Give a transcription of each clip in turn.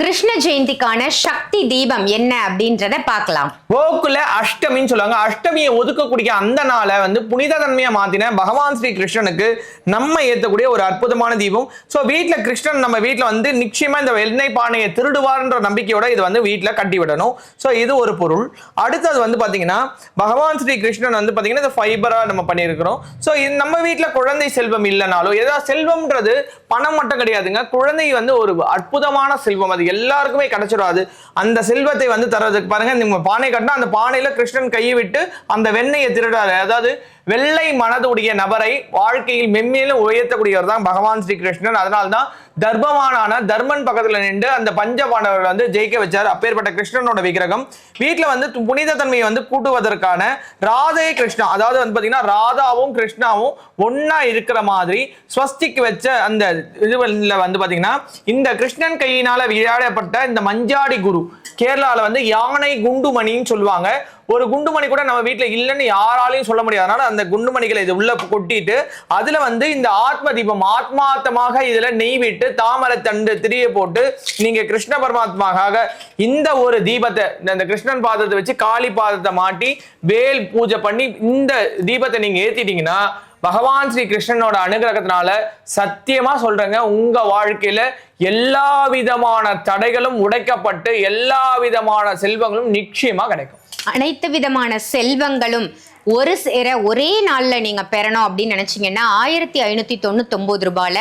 கிருஷ்ண ஜெயந்திக்கான சக்தி தீபம் என்ன அப்படின்றத பார்க்கலாம். கோகுல அஷ்டமின்னு சொல்லுவாங்க. அஷ்டமியை ஒதுக்கக்கூடிய அந்த நாளை வந்து புனித தன்மையை மாத்தின பகவான் ஸ்ரீ கிருஷ்ணனுக்கு நம்ம ஏற்றக்கூடிய ஒரு அற்புதமான தீபம். ஸோ வீட்டில் கிருஷ்ணன் நம்ம வீட்டில் வந்து நிச்சயமா இந்த எண்ணெய் பானையை திருடுவார்ன்ற நம்பிக்கையோட இது வந்து வீட்டில் கட்டி விடணும். ஸோ இது ஒரு பொருள். அடுத்தது வந்து பார்த்தீங்கன்னா பகவான் ஸ்ரீ கிருஷ்ணன் வந்து பார்த்தீங்கன்னா இந்த ஃபைபராக நம்ம பண்ணியிருக்கிறோம். ஸோ இது நம்ம வீட்டில் குழந்தை செல்வம் இல்லைனாலும் ஏதாவது செல்வம்ன்றது பணம் மட்டும் கிடையாதுங்க. குழந்தை வந்து ஒரு அற்புதமான செல்வம். அது எல்லாருக்குமே கிடைச்சிடாது. அந்த செல்வத்தை வந்து தர்றதுக்கு பாருங்க நீங்க பானை கட்டினா அந்த பானையில கிருஷ்ணன் கையை விட்டு அந்த வெண்ணையை திருடாரு அதாவது வெள்ளை மனதுடைய நபரை வாழ்க்கையில் மென்மேலும் உயர்த்தக்கூடியவர் தான் பகவான் ஸ்ரீ கிருஷ்ணன். அதனால்தான் தர்மமானான தர்மன் பக்கத்துல நின்று அந்த பஞ்ச பாண்டவர்கள் வந்து ஜெயிக்க வச்சார். அப்பேற்பட்ட கிருஷ்ணனோட விக்கிரகம். வீட்டுல வந்து புனித தன்மையை வந்து கூட்டுவதற்கான ராதே கிருஷ்ணா. அதாவது வந்து பாத்தீங்கன்னா ராதாவும் கிருஷ்ணாவும் ஒன்றா இருக்கிற மாதிரி ஸ்வஸ்திக்கு வச்ச அந்த இதுல வந்து பாத்தீங்கன்னா இந்த கிருஷ்ணன் கையினால விளையாடப்பட்ட இந்த மஞ்சாடி குரு கேரளாவில் வந்து யானை குண்டுமணின்னு சொல்லுவாங்க. ஒரு குண்டுமணி கூட நம்ம வீட்டில் இல்லைன்னு யாராலையும் சொல்ல முடியாதனால அந்த குண்டுமணிகளை இது உள்ள கொட்டிட்டு அதில் வந்து இந்த ஆத்ம தீபம் ஆத்மார்த்தமாக இதில் நெய் விட்டு தாமரை தண்டு திரிய போட்டு நீங்கள் கிருஷ்ண பரமாத்மாக இந்த ஒரு தீபத்தை இந்த- கிருஷ்ணன் பாதத்தை வச்சு காளி பாதத்தை மாட்டி வேல் பூஜை பண்ணி இந்த தீபத்தை நீங்கள் ஏற்றிட்டீங்கன்னா பகவான் ஸ்ரீ கிருஷ்ணனோட அனுகிரகத்தினால சத்தியமா சொல்றேங்க உங்க வாழ்க்கையில எல்லா விதமான தடைகளும் உடைக்கப்பட்டு எல்லா விதமான செல்வங்களும் நிச்சயமா கிடைக்கும். அனைத்து விதமான செல்வங்களும் ஒரு சேர ஒரே நாள்ல நீங்க பெறணும் அப்படின்னு நினைச்சீங்கன்னா ஆயிரத்தி ஐநூத்தி தொண்ணூத்தி ஒன்பது ரூபாயில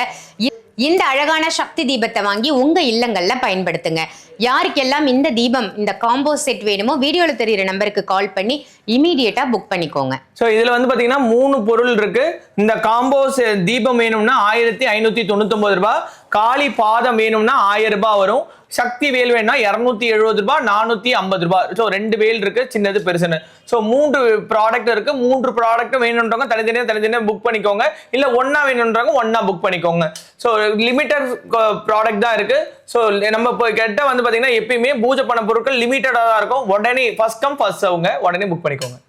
இந்த அழகான சக்தி தீபத்தை வாங்கி உங்க இல்லங்கள்ல பயன்படுத்துங்க. யாருக்கெல்லாம் இந்த தீபம் இந்த காம்போ செட் வேணுமோ வீடியோல தெரியுற நம்பருக்கு கால் பண்ணி இமீடியட்டா புக் பண்ணிக்கோங்க. ஸோ இதுல வந்து பாத்தீங்கன்னா மூணு பொருள் இருக்கு. இந்த காம்போ தீபம் வேணும்னா ஆயிரத்தி ஐநூத்தி தொண்ணூத்தொன்பது ரூபாய். காளி பாதம் வேணும்னா ஆயிரம் ரூபாய் வரும். சக்தி வேல் வேணும்னா இரநூத்தி எழுபது ரூபாய் நானூத்தி ஐம்பது ரூபாய். ஸோ ரெண்டு வேல் இருக்கு சின்னது பெருசுன்னு. ஸோ மூன்று ப்ராடக்ட் இருக்கு மூன்று ப்ராடக்ட்டும் வேணுன்றவங்க தனித்தனியாக தனித்தனியாக புக் பண்ணிக்கோங்க. இல்ல ஒன்றா வேணுன்றவங்க ஒன்றா புக் பண்ணிக்கோங்க. ஸோ லிமிட்டட் ப்ராடக்ட் தான் இருக்கு. ஸோ நம்ம இப்போ கிட்ட வந்து பாத்தீங்கன்னா எப்பயுமே பூஜை பண்ண பொருட்கள் லிமிட்டடாக தான் இருக்கும். உடனே ஃபர்ஸ்ட் கம் ஃபர்ஸ்ட் அவங்க உடனே புக் பண்ணிக்கோங்க.